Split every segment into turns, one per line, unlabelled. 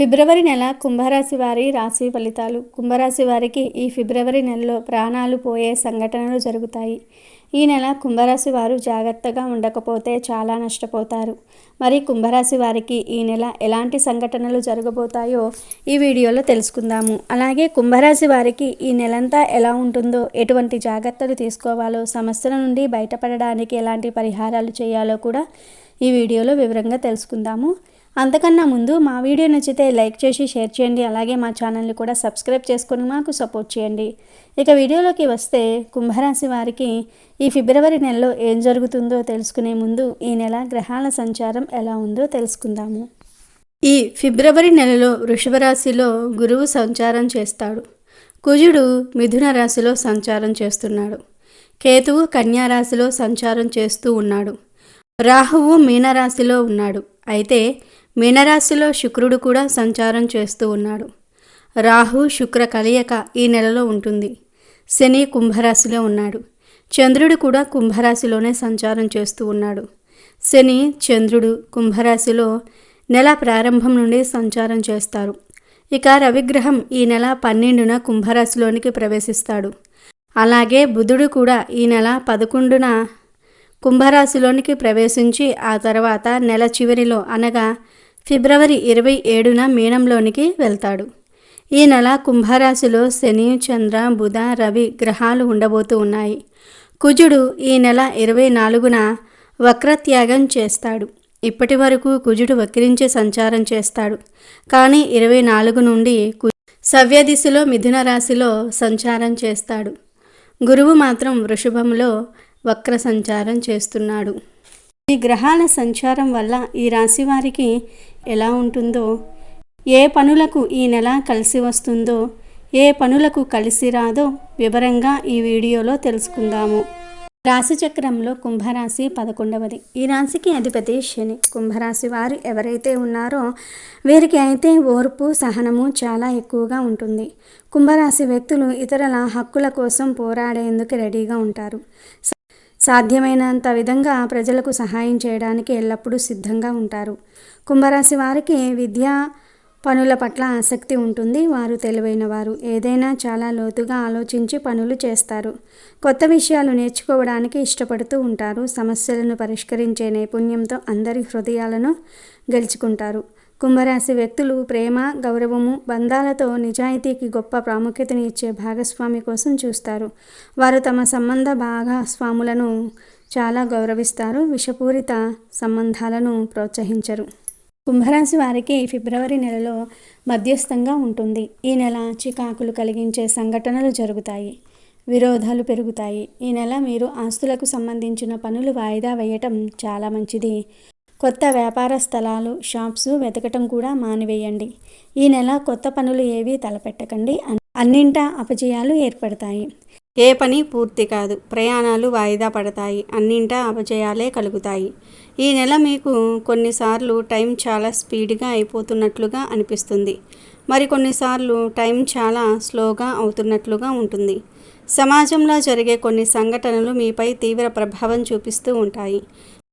ఫిబ్రవరి నెల కుంభరాశి వారి రాశి ఫలితాలు. కుంభరాశి వారికి ఈ ఫిబ్రవరి నెలలో ప్రాణాలు పోయే సంఘటనలు జరుగుతాయి. ఈ నెల కుంభరాశి వారు జాగ్రత్తగా ఉండకపోతే చాలా నష్టపోతారు. మరి కుంభరాశి వారికి ఈ నెల ఎలాంటి సంఘటనలు జరగబోతాయో ఈ వీడియోలో తెలుసుకుందాము. అలాగే కుంభరాశి వారికి ఈ నెలంతా ఎలా ఉంటుందో ఎటువంటి జాగ్రత్తలు తీసుకోవాలో సమస్యల నుండి బయటపడడానికి ఎలాంటి పరిహారాలు చేయాలో కూడా ఈ వీడియోలో వివరంగా తెలుసుకుందాము. అంతకన్నా ముందు మా వీడియో నచ్చితే లైక్ చేసి షేర్ చేయండి. అలాగే మా ఛానల్ని కూడా సబ్స్క్రైబ్ చేసుకుని మాకు సపోర్ట్ చేయండి. ఇక వీడియోలోకి వస్తే కుంభరాశి వారికి ఈ ఫిబ్రవరి నెలలో ఏం జరుగుతుందో తెలుసుకునే ముందు ఈ నెల గ్రహాల సంచారం ఎలా ఉందో తెలుసుకుందాము. ఈ ఫిబ్రవరి నెలలో వృషభరాశిలో గురువు సంచారం చేస్తాడు. కుజుడు మిథున రాశిలో సంచారం చేస్తున్నాడు. కేతువు కన్యారాశిలో సంచారం చేస్తూ ఉన్నాడు. రాహువు మీనరాశిలో ఉన్నాడు. అయితే మీనరాశిలో శుక్రుడు కూడా సంచారం చేస్తూ ఉన్నాడు. రాహు శుక్ర కలయిక ఈ నెలలో ఉంటుంది. శని కుంభరాశిలో ఉన్నాడు. చంద్రుడు కూడా కుంభరాశిలోనే సంచారం చేస్తూ ఉన్నాడు. శని చంద్రుడు కుంభరాశిలో నెల ప్రారంభం నుండి సంచారం చేస్తారు. ఇక రవిగ్రహం ఈ నెల పన్నెండున కుంభరాశిలోనికి ప్రవేశిస్తాడు. అలాగే బుధుడు కూడా ఈ నెల పదకొండున కుంభరాశిలోనికి ప్రవేశించి ఆ తర్వాత నెల చివరిలో అనగా ఫిబ్రవరి ఇరవై ఏడున మీనంలోనికి వెళ్తాడు. ఈ నెల కుంభరాశిలో శని చంద్ర బుధ రవి గ్రహాలు ఉండబోతూ ఉన్నాయి. కుజుడు ఈ నెల ఇరవై నాలుగున వక్రత్యాగం చేస్తాడు. ఇప్పటి వరకు కుజుడు వక్రించి సంచారం చేస్తాడు. కానీ ఇరవై నాలుగు నుండి సవ్యదిశలో మిథున రాశిలో సంచారం చేస్తాడు. గురువు మాత్రం వృషభంలో వక్ర సంచారం చేస్తున్నాడు. ఈ గ్రహాల సంచారం వల్ల ఈ రాశి వారికి ఎలా ఉంటుందో? ఏ పనులకు ఈ నెల కలిసి వస్తుందో? ఏ పనులకు కలిసి రాదో వివరంగా ఈ వీడియోలో తెలుసుకుందాము. రాశిచక్రంలో కుంభరాశి పదకొండవది. ఈ రాశికి అధిపతి శని. కుంభరాశి వారు ఎవరైతే ఉన్నారో వీరికి అయితే ఓర్పు సహనము చాలా ఎక్కువగా ఉంటుంది. కుంభరాశి వ్యక్తులు ఇతరుల హక్కుల కోసం పోరాడేందుకు రెడీగా ఉంటారు. సాధ్యమైనంత విధంగా ప్రజలకు సహాయం చేయడానికి ఎల్లప్పుడూ సిద్ధంగా ఉంటారు. కుంభరాశి వారికి విద్యా పనుల పట్ల ఆసక్తి ఉంటుంది. వారు తెలివైన వారు ఏదైనా చాలా లోతుగా ఆలోచించి పనులు చేస్తారు. కొత్త విషయాలు నేర్చుకోవడానికి ఇష్టపడుతూ ఉంటారు. సమస్యలను పరిష్కరించే నైపుణ్యంతో అందరి హృదయాలను గెలుచుకుంటారు. కుంభరాశి వ్యక్తులు ప్రేమ గౌరవము బంధాలతో నిజాయితీకి గొప్ప ప్రాముఖ్యతని ఇచ్చే భాగస్వామి కోసం చూస్తారు. వారు తమ సంబంధ భాగస్వాములను చాలా గౌరవిస్తారు. విషపూరిత సంబంధాలను ప్రోత్సహించరు. కుంభరాశి వారికి ఫిబ్రవరి నెలలో మధ్యస్థంగా ఉంటుంది. ఈ నెల చికాకులు కలిగించే సంఘటనలు జరుగుతాయి. విరోధాలు పెరుగుతాయి. ఈ నెల మీరు ఆస్తులకు సంబంధించిన పనులు వాయిదా వేయటం చాలా మంచిది. కొత్త వ్యాపార స్థలాలు షాప్స్ వెతకటం కూడా మానివేయండి. ఈ నెల కొత్త పనులు ఏవి తలపెట్టకండి. అన్నింటా అపజయాలు ఏర్పడతాయి. ఏ పని పూర్తి కాదు. ప్రయాణాలు వాయిదా పడతాయి. అన్నింటా అపజయాలే కలుగుతాయి. ఈ నెల మీకు కొన్నిసార్లు టైం చాలా స్పీడ్గా అయిపోతున్నట్లుగా అనిపిస్తుంది. మరి కొన్నిసార్లు టైం చాలా స్లోగా అవుతున్నట్లుగా ఉంటుంది. సమాజంలో జరిగే కొన్ని సంఘటనలు మీపై తీవ్ర ప్రభావం చూపిస్తూ ఉంటాయి.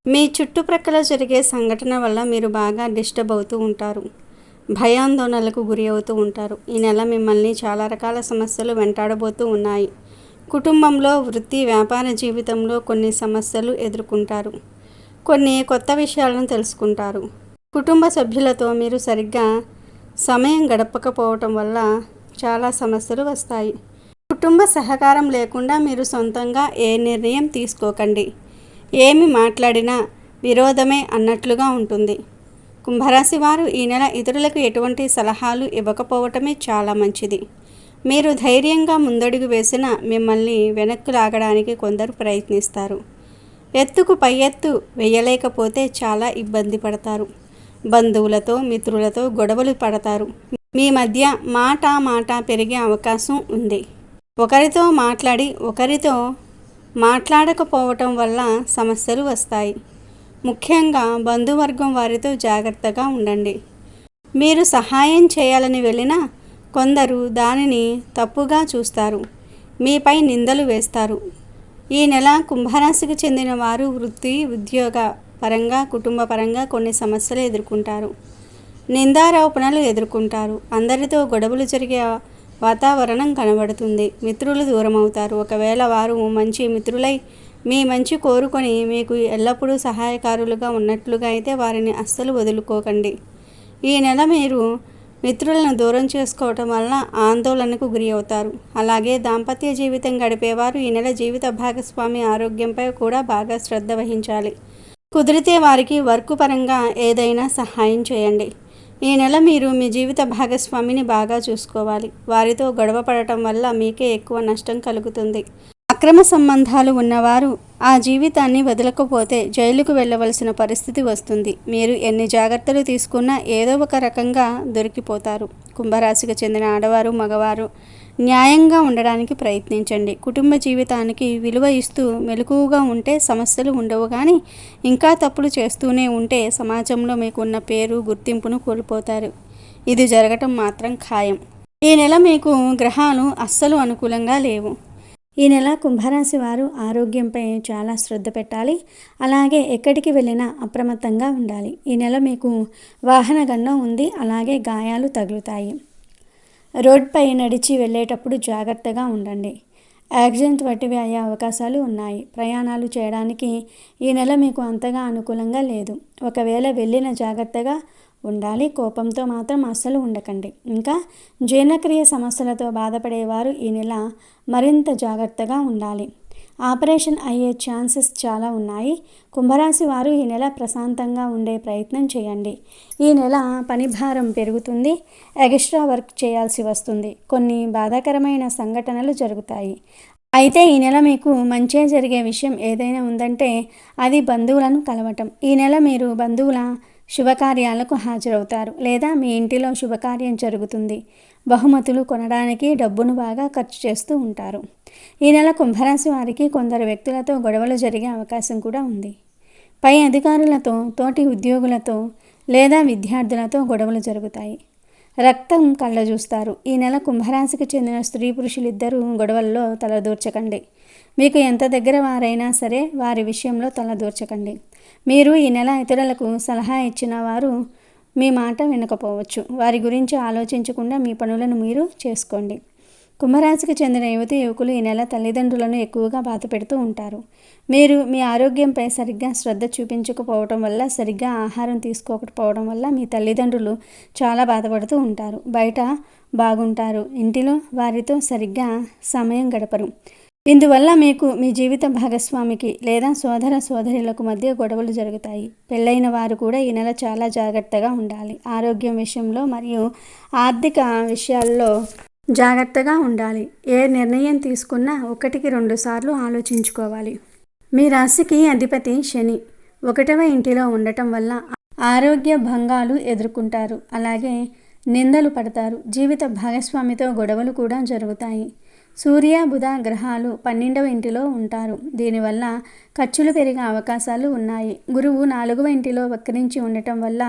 మీ చుట్టుప్రక్కల జరిగే సంఘటన వల్ల మీరు బాగా డిస్టర్బ్ అవుతూ ఉంటారు. భయాందోళనలకు గురి అవుతూ ఉంటారు. ఈ నెల మిమ్మల్ని చాలా రకాల సమస్యలు వెంటాడబోతూ ఉన్నాయి. కుటుంబంలో వృత్తి వ్యాపార జీవితంలో కొన్ని సమస్యలు ఎదుర్కొంటారు. కొన్ని కొత్త విషయాలను తెలుసుకుంటారు. కుటుంబ సభ్యులతో మీరు సరిగ్గా సమయం గడపకపోవటం వల్ల చాలా సమస్యలు వస్తాయి. కుటుంబ సహకారం లేకుండా మీరు సొంతంగా ఏ నిర్ణయం తీసుకోకండి. ఏమి మాట్లాడినా విరోధమే అన్నట్లుగా ఉంటుంది. కుంభరాశి వారు ఈ నెల ఇతరులకు ఎటువంటి సలహాలు ఇవ్వకపోవటమే చాలా మంచిది. మీరు ధైర్యంగా ముందడుగు వేసిన మిమ్మల్ని వెనక్కు లాగడానికి కొందరు ప్రయత్నిస్తారు. ఎత్తుకు పై ఎత్తు వేయలేకపోతే చాలా ఇబ్బంది పడతారు. బంధువులతో మిత్రులతో గొడవలు పడతారు. మీ మధ్య మాట మాట పెరిగే అవకాశం ఉంది. ఒకరితో మాట్లాడి ఒకరితో మాట్లాడకపోవటం వల్ల సమస్యలు వస్తాయి. ముఖ్యంగా బంధువర్గం వారితో జాగ్రత్తగా ఉండండి. మీరు సహాయం చేయాలని వెళ్ళినా కొందరు దానిని తప్పుగా చూస్తారు. మీపై నిందలు వేస్తారు. ఈ నెల కుంభరాశికి చెందిన వారు వృత్తి ఉద్యోగ పరంగా కుటుంబ పరంగా కొన్ని సమస్యలు ఎదుర్కొంటారు. నిందారోపణలు ఎదుర్కొంటారు. అందరితో గొడవలు జరిగే వాతావరణం కనబడుతుంది. మిత్రులు దూరం అవుతారు ఒకవేళ వారు మంచి మిత్రులై మీ మంచి కోరుకొని మీకు ఎల్లప్పుడూ సహాయకారులుగా ఉన్నట్లుగా అయితే వారిని అస్సలు వదులుకోకండి. ఈ నెల మీరు మిత్రులను దూరం చేసుకోవటం వలన ఆందోళనకు గురి అవుతారు. అలాగే దాంపత్య జీవితం గడిపేవారు ఈ నెల జీవిత భాగస్వామి ఆరోగ్యంపై కూడా బాగా శ్రద్ధ వహించాలి. కుదిరితే వారికి వర్క్ పరంగా ఏదైనా సహాయం చేయండి. ఈ నెల మీరు మీ జీవిత భాగస్వామిని బాగా చూసుకోవాలి. వారితో గొడవ పడటం వల్ల మీకే ఎక్కువ నష్టం కలుగుతుంది. అక్రమ సంబంధాలు ఉన్నవారు ఆ జీవితాన్ని వదలకపోతే జైలుకు వెళ్ళవలసిన పరిస్థితి వస్తుంది. మీరు ఎన్ని జాగ్రత్తలు తీసుకున్నా ఏదో ఒక రకంగా దొరికిపోతారు. కుంభరాశికి చెందిన ఆడవారు మగవారు న్యాయంగా ఉండడానికి ప్రయత్నించండి. కుటుంబ జీవితానికి విలువ ఇస్తూ మెలకువగా ఉంటే సమస్యలు ఉండవు కానీ ఇంకా తప్పులు చేస్తూనే ఉంటే సమాజంలో మీకున్న పేరు గుర్తింపును కోల్పోతారు. ఇది జరగటం మాత్రం ఖాయం. ఈ నెల మీకు గ్రహాలు అస్సలు అనుకూలంగా లేవు. ఈ నెల కుంభరాశి వారు ఆరోగ్యంపై చాలా శ్రద్ధ పెట్టాలి. అలాగే ఎక్కడికి వెళ్ళినా అప్రమత్తంగా ఉండాలి. ఈ నెల మీకు వాహన గన్నం ఉంది. అలాగే గాయాలు తగులుతాయి. రోడ్పై నడిచి వెళ్ళేటప్పుడు జాగ్రత్తగా ఉండండి. యాక్సిడెంట్ వంటివి అయ్యే అవకాశాలు ఉన్నాయి. ప్రయాణాలు చేయడానికి ఈ నెల మీకు అంతగా అనుకూలంగా లేదు. ఒకవేళ వెళ్ళిన జాగ్రత్తగా ఉండాలి. కోపంతో మాత్రం అస్సలు ఉండకండి. ఇంకా జీర్ణక్రియ సమస్యలతో బాధపడేవారు ఈ నెల మరింత జాగ్రత్తగా ఉండాలి. ఆపరేషన్ అయ్యే ఛాన్సెస్ చాలా ఉన్నాయి. కుంభరాశి వారు ఈ నెల ప్రశాంతంగా ఉండే ప్రయత్నం చేయండి. ఈ నెల పని భారం పెరుగుతుంది. ఎక్స్ట్రా వర్క్ చేయాల్సి వస్తుంది. కొన్ని బాధాకరమైన సంఘటనలు జరుగుతాయి. అయితే ఈ నెల మీకు మంచి జరిగే విషయం ఏదైనా ఉందంటే అది బంధువులను కలవటం. ఈ నెల మీరు బంధువుల శుభకార్యాలకు హాజరవుతారు లేదా మీ ఇంటిలో శుభకార్యం జరుగుతుంది. బహుమతులు కొనడానికి డబ్బును బాగా ఖర్చు చేస్తూ ఉంటారు. ఈ నెల కుంభరాశి వారికి కొందరు వ్యక్తులతో గొడవలు జరిగే అవకాశం కూడా ఉంది. పై అధికారులతో తోటి ఉద్యోగులతో లేదా విద్యార్థులతో గొడవలు జరుగుతాయి. రక్తం కళ్ళ చూస్తారు ఈ నెల కుంభరాశికి చెందిన స్త్రీ పురుషులిద్దరూ గొడవల్లో తలదూర్చకండి. మీకు ఎంత దగ్గర వారైనా సరే వారి విషయంలో తలదూర్చకండి. మీరు ఈ నెల ఇతరులకు సలహా ఇచ్చిన వారు మీ మాట వినకపోవచ్చు. వారి గురించి ఆలోచించకుండా మీ పనులను మీరు చేసుకోండి. కుంభరాశికి చెందిన యువతి యువకులు ఈ నెల తల్లిదండ్రులను ఎక్కువగా బాధ పెడుతూ ఉంటారు. మీరు మీ ఆరోగ్యంపై సరిగ్గా శ్రద్ధ చూపించకపోవడం వల్ల సరిగ్గా ఆహారం తీసుకోకపోవడం వల్ల మీ తల్లిదండ్రులు చాలా బాధపడుతూ ఉంటారు. బయట బాగుంటారు. ఇంటిలో వారితో సరిగ్గా సమయం గడపరు. ఇందువల్ల మీకు మీ జీవిత భాగస్వామికి లేదా సోదర సోదరులకు మధ్య గొడవలు జరుగుతాయి. పెళ్ళైన వారు కూడా ఈ నెల చాలా జాగ్రత్తగా ఉండాలి. ఆరోగ్యం విషయంలో మరియు ఆర్థిక విషయాల్లో జాగ్రత్తగా ఉండాలి. ఏ నిర్ణయం తీసుకున్నా ఒకటికి రెండు సార్లు ఆలోచించుకోవాలి. మీ రాశికి అధిపతి శని. ఒకటవ ఇంటిలో ఉండటం వల్ల ఆరోగ్య భంగాలు ఎదుర్కొంటారు. అలాగే నిందలు పడతారు. జీవిత భాగస్వామితో గొడవలు కూడా జరుగుతాయి. సూర్య బుధ గ్రహాలు పన్నెండవ ఇంటిలో ఉంటారు. దీనివల్ల ఖర్చులు పెరిగే అవకాశాలు ఉన్నాయి. గురువు నాలుగవ ఇంటిలో వక్రించి ఉండటం వల్ల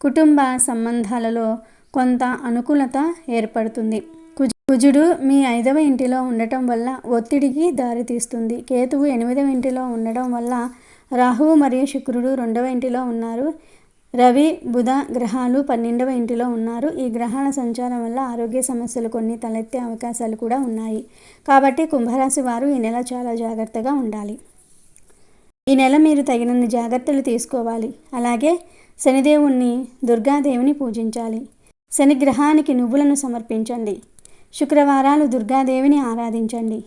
కుటుంబ సంబంధాలలో కొంత అనుకూలత ఏర్పడుతుంది. కుజుడు మీ ఐదవ ఇంటిలో ఉండటం వల్ల ఒత్తిడికి దారితీస్తుంది కేతువు ఎనిమిదవ ఇంటిలో ఉండడం వల్ల రాహువు మరియు శుక్రుడు రెండవ ఇంటిలో ఉన్నారు. రవి బుధ గ్రహాలు పన్నెండవ ఇంటిలో ఉన్నారు. ఈ గ్రహాల సంచారం వల్ల ఆరోగ్య సమస్యలు కొన్ని తలెత్తే అవకాశాలు కూడా ఉన్నాయి. కాబట్టి కుంభరాశి వారు ఈ నెల చాలా జాగ్రత్తగా ఉండాలి. ఈ నెల మీరు తగినన్ని జాగ్రత్తలు తీసుకోవాలి. అలాగే శనిదేవుణ్ణి దుర్గాదేవిని పూజించాలి. శని గ్రహానికి నువ్వులను సమర్పించండి. శుక్రవారాలు దుర్గాదేవిని ఆరాధించండి.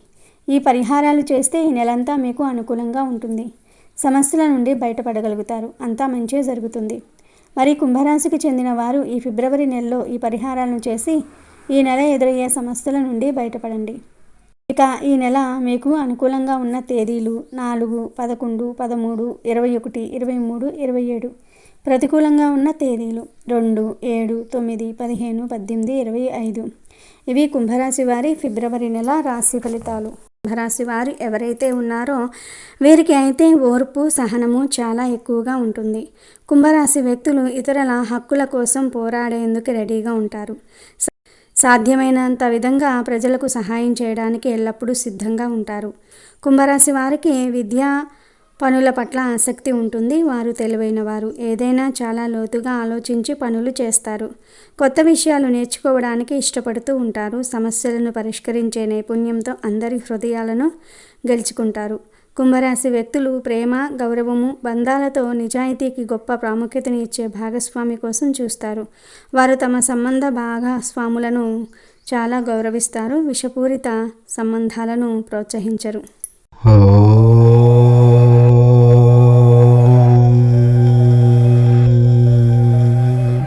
ఈ పరిహారాలు చేస్తే ఈ నెలంతా మీకు అనుకూలంగా ఉంటుంది. సమస్యల నుండి బయటపడగలుగుతారు. అంతా మంచే జరుగుతుంది. మరి కుంభరాశికి చెందిన వారు ఈ ఫిబ్రవరి నెలలో ఈ పరిహారాలను చేసి ఈ నెల ఎదురయ్యే సమస్యల నుండి బయటపడండి. ఇక ఈ నెల మీకు అనుకూలంగా ఉన్న తేదీలు నాలుగు పదకొండు పదమూడు ఇరవై ఒకటి ఇరవై మూడు ఇరవై ఏడు. ప్రతికూలంగా ఉన్న తేదీలు రెండు ఏడు తొమ్మిది పదిహేను పద్దెనిమిది ఇరవై ఐదు. ఇవి కుంభరాశి వారి ఫిబ్రవరి నెల రాశి ఫలితాలు. కుంభరాశి వారు ఎవరైతే ఉన్నారో వీరికి అయితే ఓర్పు సహనము చాలా ఎక్కువగా ఉంటుంది. కుంభరాశి వ్యక్తులు ఇతరుల హక్కుల కోసం పోరాడేందుకు రెడీగా ఉంటారు. సాధ్యమైనంత విధంగా ప్రజలకు సహాయం చేయడానికి ఎల్లప్పుడూ సిద్ధంగా ఉంటారు. కుంభరాశి వారికి విద్యా పనుల పట్ల ఆసక్తి ఉంటుంది. వారు తెలివైన వారు. ఏదైనా చాలా లోతుగా ఆలోచించి పనులు చేస్తారు. కొత్త విషయాలు నేర్చుకోవడానికి ఇష్టపడుతూ ఉంటారు. సమస్యలను పరిష్కరించే నైపుణ్యంతో అందరి హృదయాలను గెలుచుకుంటారు. కుంభరాశి వ్యక్తులు ప్రేమ గౌరవము బంధాలతో నిజాయితీకి గొప్ప ప్రాముఖ్యతను ఇచ్చే భాగస్వామి కోసం చూస్తారు. వారు తమ సంబంధ భాగస్వాములను చాలా గౌరవిస్తారు. విషపూరిత సంబంధాలను ప్రోత్సహించరు.
ఓ